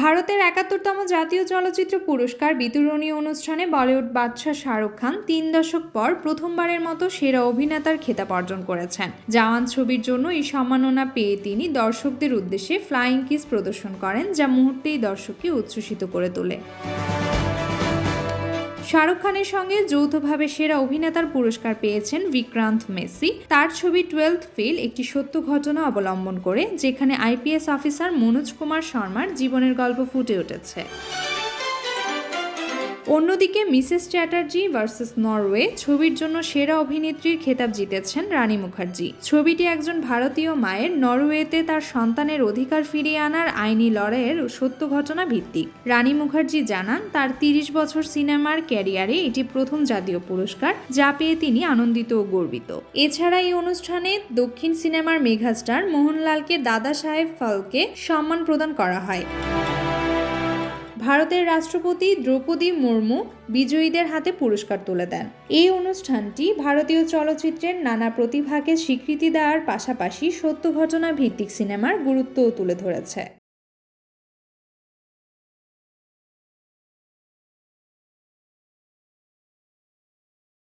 ভারতের একাত্তরতম জাতীয় চলচ্চিত্র পুরস্কার বিতরণী অনুষ্ঠানে বলিউড বাদশাহ শাহরুখ খান তিন দশক পর প্রথমবারের মতো সেরা অভিনেতার খেতাব অর্জন করেছেন। জাওয়ান ছবির জন্য এই সম্মাননা পেয়ে তিনি দর্শকদের উদ্দেশ্যে ফ্লাইং কিস প্রদর্শন করেন, যা মুহূর্তেই দর্শককে উচ্ছ্বসিত করে তোলে। শাহরুখ খানের সঙ্গে যৌথভাবে সেরা অভিনেতার পুরস্কার পেয়েছেন বিক্রান্ত মেসি। তার ছবি টুয়েলথ ফিল একটি সত্য ঘটনা অবলম্বন করে, যেখানে আইপিএস অফিসার মনোজ কুমার শর্মার জীবনের গল্প ফুটে উঠেছে। অন্যদিকে মিসেস চ্যাটার্জি ভার্সেস নরওয়ে ছবির জন্য সেরা অভিনেত্রীর খেতাব জিতেছেন রানী মুখার্জি। ছবিটি একজন ভারতীয় মায়ের নরওয়েতে তার সন্তানের অধিকার ফিরিয়ে আনার আইনি লড়াইয়ের সত্য ঘটনা ভিত্তিক রানী মুখার্জি জানান, তার তিরিশ বছর সিনেমার ক্যারিয়ারে এটি প্রথম জাতীয় পুরস্কার, যা পেয়ে তিনি আনন্দিত ও গর্বিত। এছাড়া এই অনুষ্ঠানে দক্ষিণ সিনেমার মেঘাস্টার মোহনলালকে দাদা সাহেব ফালকে সম্মান প্রদান করা হয়। ভারতের রাষ্ট্রপতি দ্রৌপদী মুর্মু বিজয়ীদের হাতে পুরস্কার তুলে দেন। এই অনুষ্ঠানটি ভারতীয় চলচ্চিত্রের নানা প্রতিভাকে স্বীকৃতি দেওয়ার পাশাপাশি সত্য ঘটনা ভিত্তিক সিনেমার গুরুত্বও তুলে ধরেছে।